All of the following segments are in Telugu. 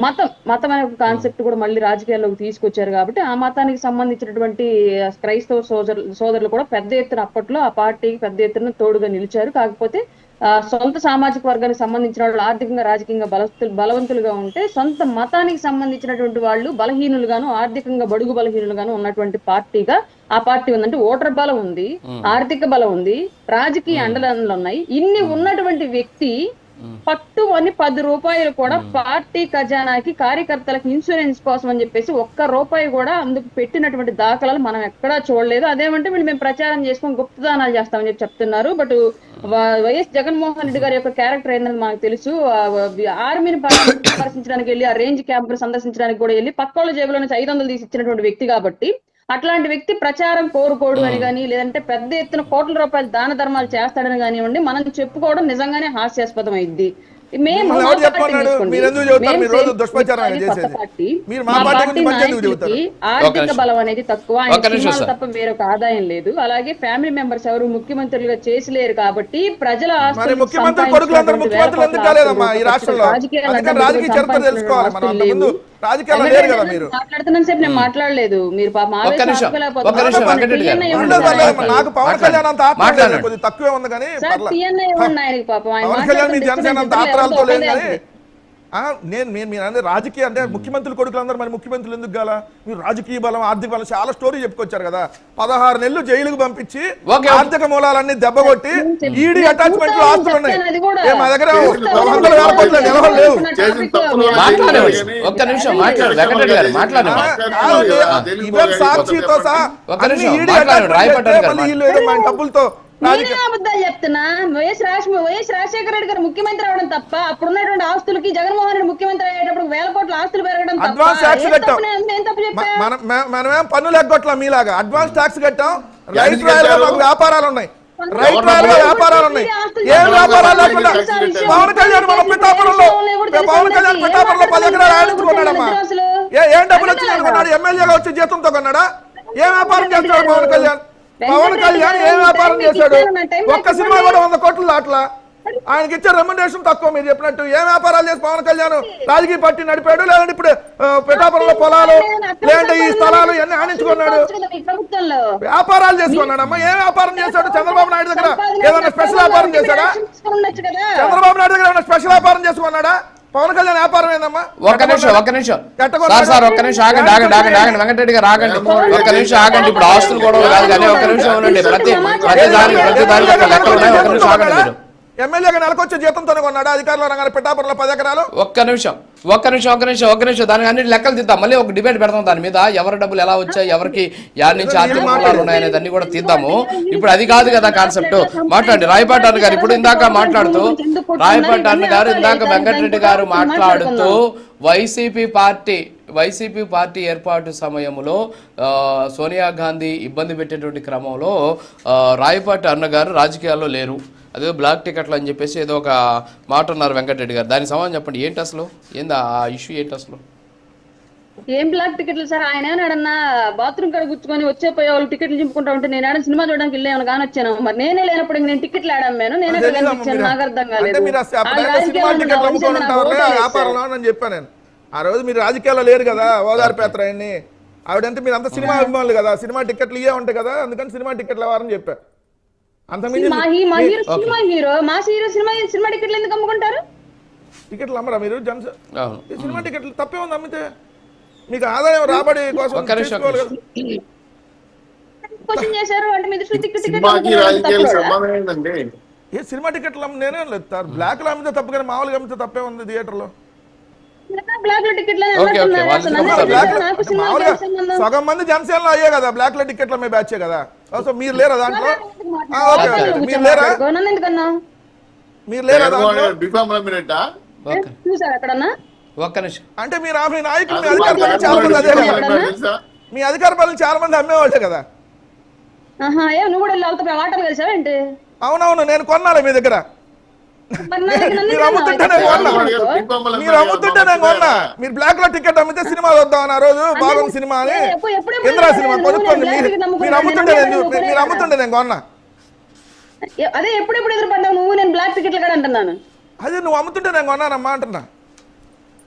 మతం మతం అనే ఒక కాన్సెప్ట్ కూడా మళ్ళీ రాజకీయాల్లోకి తీసుకొచ్చారు కాబట్టి ఆ మతానికి సంబంధించినటువంటి క్రైస్తవ సోదరులు సోదరులు కూడా పెద్ద ఎత్తున అప్పట్లో ఆ పార్టీకి పెద్ద ఎత్తున తోడుగా నిలిచారు. కాకపోతే సొంత సామాజిక వర్గానికి సంబంధించిన వాళ్ళు ఆర్థికంగా రాజకీయంగా బలస్తులు బలవంతులుగా ఉంటే సొంత మతానికి సంబంధించినటువంటి వాళ్ళు బలహీనులుగాను ఆర్థికంగా బడుగు బలహీనులుగాను ఉన్నటువంటి పార్టీగా ఆ పార్టీ ఉందంటే ఓటర్ బలం ఉంది ఆర్థిక బలం ఉంది రాజకీయ అండదండలు ఉన్నాయి. ఇన్ని ఉన్నటువంటి వ్యక్తి పట్టు అని పది రూపాయలు కూడా పార్టీ ఖజానాకి కార్యకర్తలకు ఇన్సూరెన్స్ కోసం అని చెప్పేసి ఒక్క రూపాయి కూడా అందుకు పెట్టినటువంటి దాఖలాలు మనం ఎక్కడా చూడలేదు. అదేమంటే వీళ్ళు మేము ప్రచారం చేసుకొని గుప్తదానాలు చేస్తామని చెప్పి చెప్తున్నారు. బట్ వైఎస్ జగన్మోహన్ రెడ్డి గారి యొక్క క్యారెక్టర్ ఏంటని మనకు తెలుసు. ఆర్మీని సందర్శించడానికి వెళ్ళి ఆ రేంజ్ క్యాంపులు సందర్శించడానికి కూడా వెళ్ళి పక్కోళ్ళ జేబులో నుంచి ఐదు వందలు తీసి ఇచ్చినటువంటి వ్యక్తి కాబట్టి అట్లాంటి వ్యక్తి ప్రచారం కోరుకోడు అని కానీ లేదంటే పెద్ద ఎత్తున కోట్ల రూపాయలు దాన ధర్మాలు చేస్తాడని కానివ్వండి మనం చెప్పుకోవడం నిజంగానే హాస్యాస్పదం అయింది మేము? ఆర్థిక. బలం అనేది తక్కువ. సినిమాలు. తప్ప వేరొక ఆదాయం లేదు. అలాగే ఫ్యామిలీ మెంబర్స్ ఎవరు ముఖ్యమంత్రులుగా చేసిలేరు కాబట్టి ప్రజల రాజకీయాలు రాజకీయాల్లో లేరు కదా మీరు. మాట్లాడలేదు. మీరు నాకు పవన్. కళ్యాణ్ అంత ఆత్మ. కొద్దిగా తక్కువే ఉంది కానీ పవన్ కళ్యాణ్ మీ జనసేన అంత ఆత్రాలతో లేదు కానీ నేను నేను మీరు అనేది రాజకీయ అంటే ముఖ్యమంత్రుల కొడుకులందరూ మరి ముఖ్యమంత్రులు ఎందుకు గాల? మీరు రాజకీయ బలం ఆర్థిక బలం చాలా స్టోరీ చెప్పుకొచ్చారు కదా. పదహారు నెలలు జైలుకు పంపించి. ఆర్థిక మూలాలన్నీ దెబ్బకొట్టి ఈడీ అటాచ్మెంట్లో ఆస్తులు ఉన్నాయి మా దగ్గర వందల వేల కోట్ల నిలవలు లేవు. ఒక్క నిమిషం మాట్లాడు. సాక్షితో సహా ఈడీ డబ్బులతో అబద్ధాలు చెప్తున్నా? Y S Raja Y S Rajasekhara Reddy గారు ముఖ్యమంత్రి అవడం తప్ప అప్పుడున్నటువంటి ఆస్తులకి జగన్మోహన్ రెడ్డి ముఖ్యమంత్రి అయ్యేటప్పుడు వేల కోట్ల ఆస్తులు పెరగడం తప్ప అడ్వాన్స్ ట్యాక్స్ కట్టాం. మనమేం పన్నులు ఎగ్గొట్ల మీలాగా? ట్యాక్స్ కట్టాం. రైట్ రాయల్ వ్యాపారాలు ఉన్నాయి. Right royal? వ్యాపారాలు ఏం వ్యాపారాలు డబ్బులు లేకుండా? కట్టారు? పవన్ కళ్యాణ్ మన పిఠాపురంలో పవన్ కళ్యాణ్ పిఠాపురంలో పది ఎకరాలు ఆడించుకున్నాడమ్మా ఏ ఏం డబ్బులు వచ్చింది అనుకున్నాడు ఎమ్మెల్యేగా వచ్చి జీతంతో కొన్నాడా? ఏం వ్యాపారం చేస్తాడు పవన్ కళ్యాణ్? పవన్ కళ్యాణ్ ఏం వ్యాపారం చేశాడు? ఒక్క సినిమా కూడా వంద కోట్లు దాట్లా? ఆయనకి ఇచ్చే రెమ్యునరేషన్ తక్కువ మీరు చెప్పినట్టు. ఏం వ్యాపారాలు చేసి పవన్ కళ్యాణ్ రాజకీయ పార్టీ నడిపాడు? లేదంటే ఇప్పుడు పిఠాపురంలో పొలాలు లేదంటే ఈ స్థలాలు ఇవన్నీ ప్రభుత్వంలో? వ్యాపారాలు చేసుకున్నాడమ్మా ఏం వ్యాపారం చేశాడు? చంద్రబాబు నాయుడు దగ్గర ఏదైనా స్పెషల్ వ్యాపారం చేశాడా? చంద్రబాబు నాయుడు దగ్గర ఏమైనా స్పెషల్ వ్యాపారం చేసుకున్నాడా? పవన్ కళ్యాణ్ వ్యాపారం ఏందమ్మా? ఒక్క నిమిషం ఒక్క నిమిషం. సార్ సార్ ఒక్క నిమిషం ఆగండి ఆగండి ఆగండి ఆగండి. వెంకటరెడ్డి గారు ఆగండి. ఒక్క నిమిషం ఆగండి. ఇప్పుడు ఆస్తులు కూడా కాదు కానీ ఒక్క నిమిషం ఉండండి. ప్రతి ప్రతి దానికి ప్రతి దానికి ఒక లెక్కలు ఉన్నాయి. ఒక్క నిమిషం ఆగండి మీరు. ఎమ్మెల్యేగా నెలకొచ్చే జీతంతోనే కొన్నాడా? అధికారుల రంగాల పిఠాపురంలో పది ఎకరాలు? ఒక్క నిమిషం ఒక్క నిమిషం ఒక్క నిమిషం ఒక్క నిమిషం. దానికి అన్ని లెక్కలు తీద్దాం. మళ్ళీ ఒక డిబేట్ పెడతాం దాని మీద. ఎవరి డబ్బులు ఎలా వచ్చాయి ఎవరికి యాడ్ నుంచి ఆర్థిక మూలాలు ఉన్నాయనేది అన్ని కూడా తీద్దాము. ఇప్పుడు అది కాదు కదా కాన్సెప్ట్. మాట్లాడండి. రాయపాటి అన్న గారు ఇప్పుడు ఇందాక మాట్లాడుతూ రాయపాటి అన్న గారు ఇందాక వెంకటరెడ్డి గారు మాట్లాడుతూ వైసీపీ పార్టీ వైసీపీ పార్టీ ఏర్పాటు సమయంలో సోనియా గాంధీ ఇబ్బంది పెట్టేటువంటి క్రమంలో రాయపాటి అన్నగారు రాజకీయాల్లో లేరు. అదే బ్లాక్ టికెట్లు అని చెప్పేసి ఏదో ఒక మాట ఉన్నారు వెంకటరెడ్డి గారు. దానికి సమాధానం చెప్పండి. ఏంటి అసలు? ఏంది ఆ ఇష్యూ ఏంటి అసలు? ఏం బ్లాక్ టికెట్లు సార్? ఆయన ఏమన్నాడన్నా బాత్రూమ్ కాడ కూర్చుకొని వచ్చే పోయే వాళ్ళు టికెట్లు చింపుకుంటా ఉంటే నేను ఆడ సినిమా చూడడానికి వెళ్ళాను కానీ వచ్చాను? మరి నేనే లేనప్పుడు నేను టికెట్లు ఆడాను నేనే కనిపించాను. నాకు అర్థం అంటే కాలేదు చెప్పాను నేను? ఆ రోజు మీరు రాజకీయాల్లో లేరు కదా ఓదార్పేత్ర ఆయన్ని. ఆవిడంటే మీరు అంత సినిమా అభిమానులు కదా సినిమా టికెట్లు ఇవే ఉంటాయి కదా అందుకని సినిమా టికెట్లు వారని చెప్పా. అంతకుమించి మా హీరో సినిమా హీరో మా హీరో సినిమా సినిమా టికెట్లు ఎందుకు అమ్ముకుంటారు? టికెట్లు అమ్మరా మీరు? జనస సినిమా టికెట్లు తప్పే ఉంది అమ్మితే. మీకు ఆదాయం రాబడి కోసం క్వశ్చన్ చేశారు అంటే టికెట్ ఏ సినిమా టికెట్లు అమ్మ నేనే లేదు సార్. బ్లాక్లో అమ్మితే తప్పు కానీ మామూలుగా అమ్మితే తప్పే ఉంది థియేటర్లో సగం మంది జనసేనలో అయ్యే కదా బ్లాక్లో టికెట్ల మీ బ్యాచే కదా. సో మీరు లేరా దాంట్లో? ఓకే ఓకే మీరు లేరా? మీరు లేరా దాంట్లో? మినిటా ఒక్క చూసారు అక్కడన్నా ఒక్క నిమిషం. అంటే మీరు ఆ మీ నాయకులు మీ అధికార పాలన చాలా మంది అదే కదా? మీ అధికార పాలన చాలా మంది అమ్మేవాళ్ళే కదా? ఆహా ఏ నువ్వు కూడా వెళ్ళి వాళ్ళతో ఆటలు కలిసావా ఏంటి? అవునవును నేను కొన్నాలే మీ దగ్గర. మరి అమ్ముతుంటే నేను కొన్నా. మీరు అమ్ముతుంటే నేను కొన్నా. మీరు బ్లాక్లో టికెట్ అమ్మితే సినిమా వద్దాం ఆ రోజు బాగుంది సినిమా అని. ఇంద్రా సినిమా నువ్వు కొనుక్కోండి. మీరు అమ్ముతుంటే నేను మీరు అమ్ముతుంటే నేను కొన్నా. అదే ఎప్పుడెప్పుడు ఎదురుపడ్డావు నువ్వు? నేను బ్లాక్ టికెట్లు కూడా అంటున్నాను. అదే నువ్వు అమ్ముతుంటే నేను కొన్నానమ్మా అంటున్నా.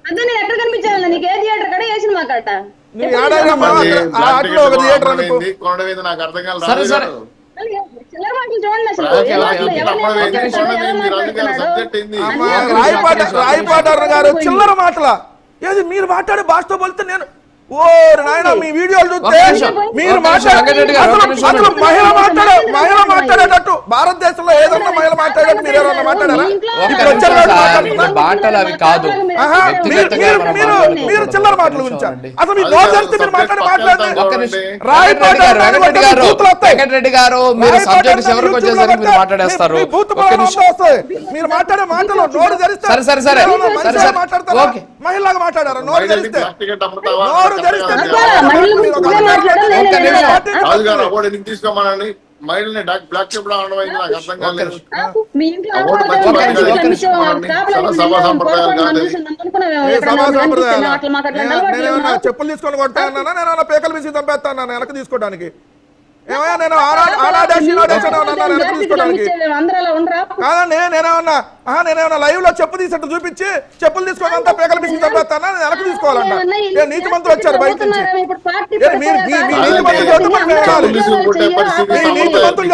అదే నేను ఎక్కడ కనిపించాను? నీకు ఏ థియేటర్ కడ నువ్వు మరి అక్కడ- ఆ బ్లాక్ ఆటలో ఒక థియేటర్ అనుకో. నాకు అర్థం కాలేదు. సరే, సరే. చిల్లర మాటలు చూడండి అసలు. రాయపాట గారు చిల్లర మాటల. ఏది మీరు మాట్లాడే భాషతో పోలితే నేను ఓ నాయన మీ వీడియోలు చూస్తే మీరు అసలు. మహిళ మాట్లాడే మహిళ మాట్లాడేటట్టు భారతదేశంలో ఏదన్నా మహిళ మాట్లాడేటట్టు మీరు ఎవరన్నా మాట్లాడారా? మాటలు అవి కాదు. మీరు మీరు చిల్లర మాటల అండి. అసలు మీ తెరిస్తే మీరు మాట్లాడే. రాయపాట వెంకటరెడ్డి గారు, మీరు సబ్జెక్ట్ ఎవరికి వచ్చేసరికి మీరు మాట్లాడేస్తారు. మీరు మాట్లాడే మాటలు నోరు తెరిస్తే సరే, సరే, సరే. మాట్లాడతారా? ఓకే. మహిళలాగా మాట్లాడారా? నోరు అమ్ముతావా? నోరు కాదు. గారు అవార్డు ఎందుకు తీసుకోమనండి డాక్- బ్లాక్ అనడం నాకు అర్థం కాలేదు. సభా సంప్రదాయాలు. చెప్పులు తీసుకొని కొడతా అన్నానా? నేను పేకలు విసి చంపేస్తాను వెనక్కి తీసుకోవడానికి. నేను కాదండి నేనేమన్నా నేనేమన్నా లైవ్లో చెప్పు తీసినట్టు చూపించి చెప్పులు తీసుకొని అంతా పేకలు పిసి చంపేస్తానా? నేను వెనక్కి తీసుకోవాలంట ఏ నీతి మంత్రులు వచ్చారు బయట నుంచి? ఏ, మీ- మీ- మీ నీతి మంత్రులు చదివితే మరి మీ నీతి మంత్రులు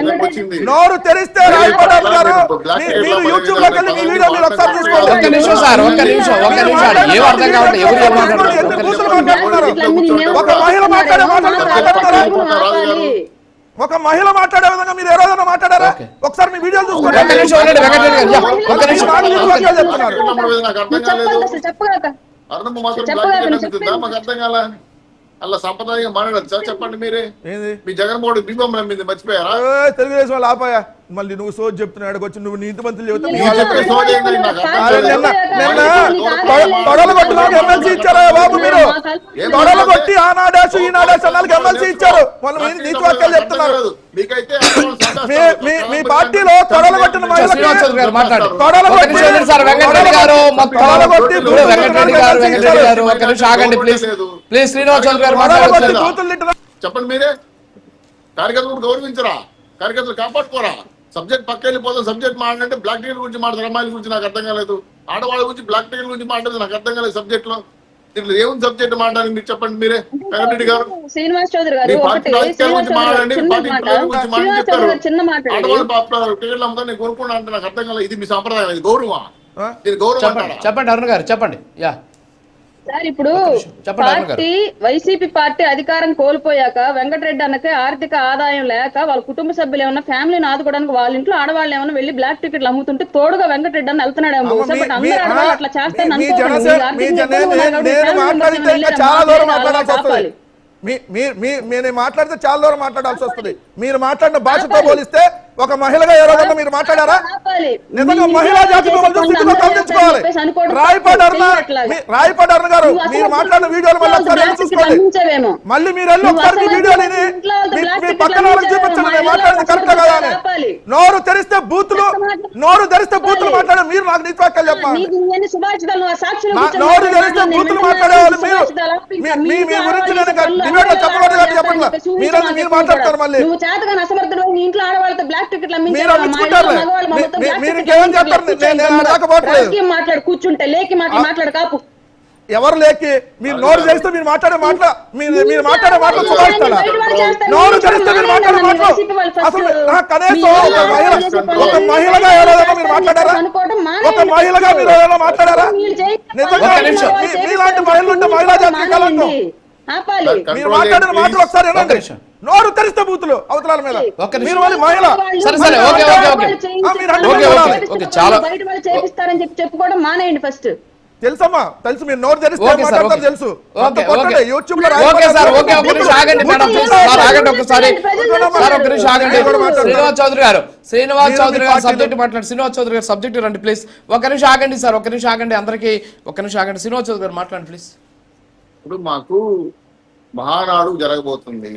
మేము వచ్చింది? నోరు తెరిస్తే రాయపడారు గారు. మీ- మీరు యూట్యూబ్లోకి వెళ్ళి మీ వీడియో మీరు ఒకసారి చూసుకోండి ఒక్క నిమిషం సార్ ఒక్క నిమిషం ఒక్క నిమిషం ఏం అర్థం కావట్లేదు? ఎవరు ఏం మాట్లాడుతున్నారు? ఒక్క ఎందుకు నిమిషం. మాట్లాడుతున్నారు? ఒక మహిళ మాట్లాడే మాటలు మాట్లాడతారా? ఒక మహిళ మాట్లాడే విధంగా మీరు ఏ రోజైనా మాట్లాడారా. ఒకసారి మీ వీడియోలు ఒక్క చూసుకోండి. అలా సంప్రదాయంగా మాట్లాడచ్చా చెప్పండి మీరే. ఏంది? మీ జగన్మోహన్ బీమం నమ్మింది మర్చిపోయారా? తెలుగుదేశం వాళ్ళు ఆపాయా? మళ్ళీ నువ్వు సోది చెప్తున్నాడు వచ్చి నువ్వు నీతి మంత్రులు చెబుతా మీ మీరు వాళ్ళ చెప్పే సోది ఏంది నాకు అర్థం అరే కాలేదు. నిన్న నిన్న తొడలు కొట్టినాక ఎమ్మెల్సీ ఇచ్చారా బాబు మీరు తొడలు కొట్టి ఆనాడేసు ఈనాడేసు అన్నాళ్ళకి ఎమ్మెల్సీ ఇచ్చారు వాళ్ళు నీతి వాక్యాలు చెప్తున్నారు మీ పార్టీలో తొడలు కొట్టిన చెప్పండి మీరే కార్యకర్తలు గౌరవించరా కార్యకర్తలు కాపాడుకోరా సబ్జెక్ట్ పక్క వెళ్ళిపోతాం సబ్జెక్ట్ మాట్లాడంటే బ్లాక్ టికెట్ గురించి మాట్లాడారు అమ్మాయిల గురించి నాకు అర్థం కాలేదు. ఆడవాళ్ళ గురించి బ్లాక్ టికెట్ గురించి మాట్లాడదు నాకు అర్థం కాలేదు సబ్జెక్ట్లో దీంట్లో ఏముంది సబ్జెక్ట్ మాట్లాడాలి మీరు చెప్పండి మీరే. వెంకటరెడ్డి గారు. శ్రీనివాస్ చౌదరి గారు మాట్లాడండి చిన్న మాట. ఆడవాళ్ళు టికెట్లు నేను కొనుక్కున్నా అంటే నాకు అర్థం కాలేదు. ఇది మీ సంప్రదాయం ఇది గౌరవం. గౌరవం? చెప్పండి అరుణ్ గారు చెప్పండి. యా. సార్ ఇప్పుడు. పార్టీ వైసీపీ పార్టీ అధికారం కోల్పోయాక వెంకటరెడ్డి అన్నకి ఆర్థిక ఆదాయం లేక వాళ్ళ కుటుంబ సభ్యులు ఏమన్నా ఫ్యామిలీని ఆదుకోవడానికి వాళ్ళ ఇంట్లో ఆడవాళ్ళు ఏమన్నా వెళ్ళి బ్లాక్ టికెట్లు అమ్ముతుంటే తోడుగా వెంకటరెడ్డి బహుశా. బట్ అందరూ ఆడవాళ్ళు ఆ, అట్లా నేను- మాట్లాడితే చాలా దూరం మాట్లాడాల్సి వస్తుంది మీరు మాట్లాడిన భాషతో పోలిస్తే ఒక మహిళగా రోజన్నా మీరు మాట్లాడారా. నిజంగా మహిళా జాతి రాయపాటి తప్పు. అరుణ అరుణ గారు మీరు మాట్లాడిన వీడియోలు మళ్ళీ ఒకసారి చూసుకోండి. మళ్ళీ మీరు వెళ్ళి ఒకసారి మీ వీడియోని మీ- పక్కన వాళ్ళకి. చూపించండి నేను మాట్లాడింది కరెక్ట్ కదా అని. నోరు తెరిస్తే బూతులు. నోరు తెరిస్తే బూతులు. మాట్లాడే మీరు నాకు నీతి వాక్యాలు చెప్పాలి నోరు. తెరిస్తే బూతులు. మాట్లాడేవాళ్ళు మీరు మీ- గురించి నేను ఆడవాళ్ళ చెప్పకూడదు కాబట్టి చెప్పేసి మీరు మీరు మాట్లాడతారు మళ్ళీ నువ్వు చేతగా అసమర్థుడు నీ ఇంట్లో ఆడవాళ్ళతో బ్లాక్ టికెట్లు మీరు అమ్మించారు మాట్లాడు కూర్చుంటే లేకి మాటలు మాట్లాడు కాపు. ఎవరు లేకి? మీరు నోరు చేస్తే మీరు మాట్లాడే మాటల మీరు మీరు మాట్లాడే మాటలు సుభాయిస్తారా నోరు తెరిస్తే మీరు మాట్లాడే మాటలు అసలు కనీసం ఒక మహిళ ఒక మహిళగా ఎవరైనా మీరు మాట్లాడారా? ఒక మహిళగా మీరు ఏదైనా మాట్లాడారా? నిజంగా ఒక్క నిమిషం. మీ- మీలాంటి మహిళలు ఉంటే మహిళా జాతికి కలంకం ఆపాలి. మీరు మాట్లాడిన మాటలు ఒకసారి నిమిషం. నోరు తెరిస్తే బూతులు అవతలాల మీద. ఒక్క నిమిషం. మీరు మళ్ళీ మహిళ సరే, సరే, ఓకే, ఓకే, ఓకే. ఆ, మీరు అన్ని ఓకే, ఓకే, ఓకే, చాలా- బయట వాళ్ళు చేపిస్తారని చెప్పి చెప్పుకోవడం మానేయండి ఫస్ట్. తెలుసమ్మా తెలుసు మీరు నోరు తెరిస్తే మాట్లాడతారు తెలుసు. Okay okay. యూట్యూబ్లో ఓకే సార్ ఓకే ఒక నిమిషం ఆగండి మేడం. సార్ ఆగండి ఒకసారి సార్ ఒక నిమిషం ఆగండి. శ్రీనివాస్ చౌదరి గారు శ్రీనివాస్ చౌదరి గారు సబ్జెక్ట్ మాట్లాడండి శ్రీనివాస్ చౌదరి గారు సబ్జెక్ట్ రండి ప్లీజ్. ఒక నిమిషం ఆగండి సార్ ఒక నిమిషం ఆగండి అందరికీ ఒక నిమిషం ఆగండి. శ్రీనివాస్ చౌదరి గారు మాట్లాడండి ప్లీజ్. ఇప్పుడు మాకు మహానాడు జరగబోతుంది.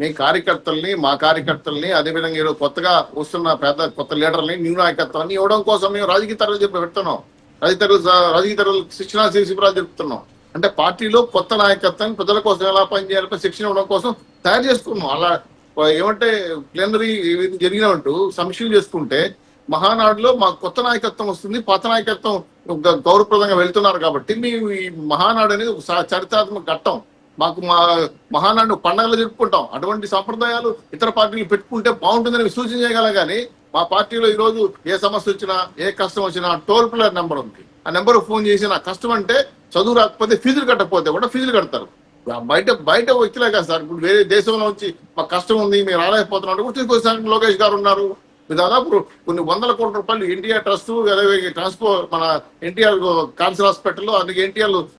మీ కార్యకర్తల్ని మా కార్యకర్తల్ని అదేవిధంగా ఈరోజు కొత్తగా వస్తున్న పెద్ద కొత్త లీడర్ని న్యూ నాయకత్వాన్ని ఇవ్వడం కోసం మేము రాజకీయ తరగతి చెప్పి పెడుతున్నాం. రాజకీయ తరగతి రాజకీయ తరగతి శిక్షణ శిబిరాలు జరుపుతున్నాం. అంటే పార్టీలో కొత్త నాయకత్వాన్ని ప్రజల కోసం ఎలా పనిచేయాలి శిక్షణ ఇవ్వడం కోసం తయారు చేసుకున్నాం. అలా ఏమంటే ప్లేనరీ జరిగినట్టు సమీక్షలు చేసుకుంటే మహానాడులో మా కొత్త నాయకత్వం వస్తుంది పాత నాయకత్వం గ- గౌరవప్రదంగా వెళ్తున్నారు కాబట్టి మీ ఈ మహానాడు అనేది ఒక చరిత్రాత్మక ఘట్టం. మాకు మా మహానాడు పండగలు జరుపుకుంటాం. అటువంటి సంప్రదాయాలు ఇతర పార్టీలు పెట్టుకుంటే బాగుంటుందని సూచన చేయగలం కానీ మా పార్టీలో ఈరోజు ఏ సమస్య వచ్చినా ఏ కష్టం వచ్చినా టోల్ ప్లేయర్ నెంబర్ ఉంది. ఆ నెంబర్ ఫోన్ చేసి నా కష్టం అంటే చదువు రాకపోతే ఫీజులు కట్టకపోతే కూడా ఫీజులు కడతారు. బయట బయట వచ్చినా కదా సార్. ఇప్పుడు వేరే దేశంలో వచ్చి మాకు కష్టం ఉంది మీరు రాలేకపోతున్నాం అంటే కూడా తీసుకొచ్చారు లోకేష్ గారు ఉన్నారు. దాదాపు కొన్ని వందల కోట్ల రూపాయలు ఎన్టీఆర్ ట్రస్ట్ అలాగే ట్రాన్స్పో మన ఎన్టీఆర్ కాన్సర్ హాస్పిటల్ అందుకే ఎన్టీఆర్